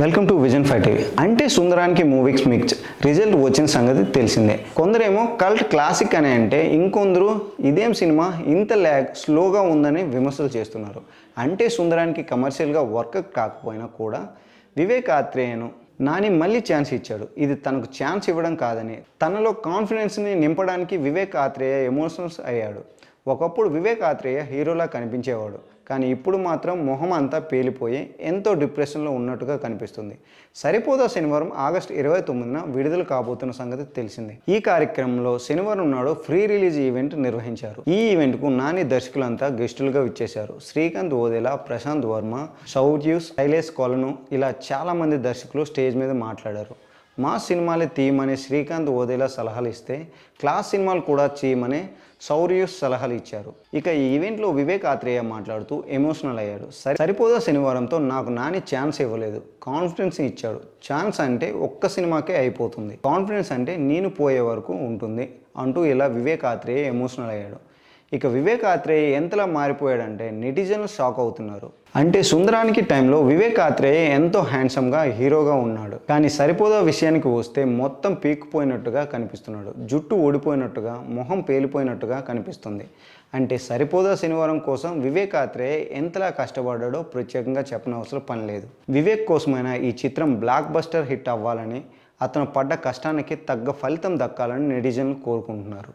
Welcome to vision five TV అంటే సుందరానికి movies mix result వచ్చిన సంగతి తెలిసిందే. కొందరేమో కల్ట్ క్లాసిక్ అని అంటే ఇంకొందరు ఇదేం సినిమా ఇంత ల్యాగ్ స్లోగా ఉందని విమర్శలు చేస్తున్నారు. అంటే సుందరానికి కమర్షియల్గా వర్క్ కాకపోయినా కూడా వివేక్ ఆత్రేయను నాని మళ్ళీ ఛాన్స్ ఇచ్చాడు. ఇది తనకు ఛాన్స్ ఇవ్వడం కాదని తనలో కాన్ఫిడెన్స్ని నింపడానికి వివేక్ ఆత్రేయ ఎమోషనల్స్ అయ్యాడు. ఒకప్పుడు వివేకాత్రేయ హీరోలా కనిపించేవాడు. కానీ ఇప్పుడు మాత్రం మొహం అంతా పేలిపోయి ఎంతో డిప్రెషన్లో ఉన్నట్టుగా కనిపిస్తుంది. సరిపోదా శనివారం ఆగస్టు ఇరవై తొమ్మిదిన విడుదల కాబోతున్న సంగతి తెలిసింది. ఈ కార్యక్రమంలో శనివారం నాడు ఫ్రీ రిలీజ్ ఈవెంట్ నిర్వహించారు. ఈ ఈవెంట్కు నాని దర్శకులంతా గెస్టులుగా ఇచ్చేశారు శ్రీకాంత్ ఓదెలా ప్రశాంత్ వర్మ సౌజ్యూస్ శైలేష్ కొలను ఇలా చాలా మంది దర్శకులు స్టేజ్ మీద మాట్లాడారు. మా సినిమాలే తీయమని శ్రీకాంత్ ఓదేలా సలహాలు ఇస్తే క్లాస్ సినిమాలు కూడా చేయమని సౌర్యూస్ సలహాలు ఇచ్చారు. ఇక ఈ ఈవెంట్లో వివేక్ ఆత్రేయ మాట్లాడుతూ ఎమోషనల్ అయ్యాడు. సరి సరిపోదా శనివారంతో నాకు నాని ఛాన్స్ ఇవ్వలేదు. కాన్ఫిడెన్స్ ఇచ్చాడు. ఛాన్స్ అంటే ఒక్క సినిమాకే అయిపోతుంది. కాన్ఫిడెన్స్ అంటే నేను పోయే వరకు ఉంటుంది అంటూ ఇలా వివేక్ ఆత్రేయ ఎమోషనల్ అయ్యాడు. ఇక వివేక్ ఆత్రేయ ఎంతలా మారిపోయాడంటే నెటిజన్లు షాక్ అవుతున్నారు. అంటే సుందరానికి టైంలో వివేక్ ఆత్రేయ ఎంతో హ్యాండ్సమ్గా హీరోగా ఉన్నాడు. కానీ సరిపోదా విషయానికి వస్తే మొత్తం పీక్కుపోయినట్టుగా కనిపిస్తున్నాడు. జుట్టు ఓడిపోయినట్టుగా మొహం పేలిపోయినట్టుగా కనిపిస్తుంది. అంటే సరిపోదా శనివారం కోసం వివేక్ ఆత్రేయ ఎంతలా కష్టపడ్డాడో ప్రత్యేకంగా చెప్పనవసరం పని లేదు. వివేక్ కోసమైనా ఈ చిత్రం బ్లాక్ బస్టర్ హిట్ అవ్వాలని అతను పడ్డ కష్టానికి తగ్గ ఫలితం దక్కాలని నెటిజన్లు కోరుకుంటున్నారు.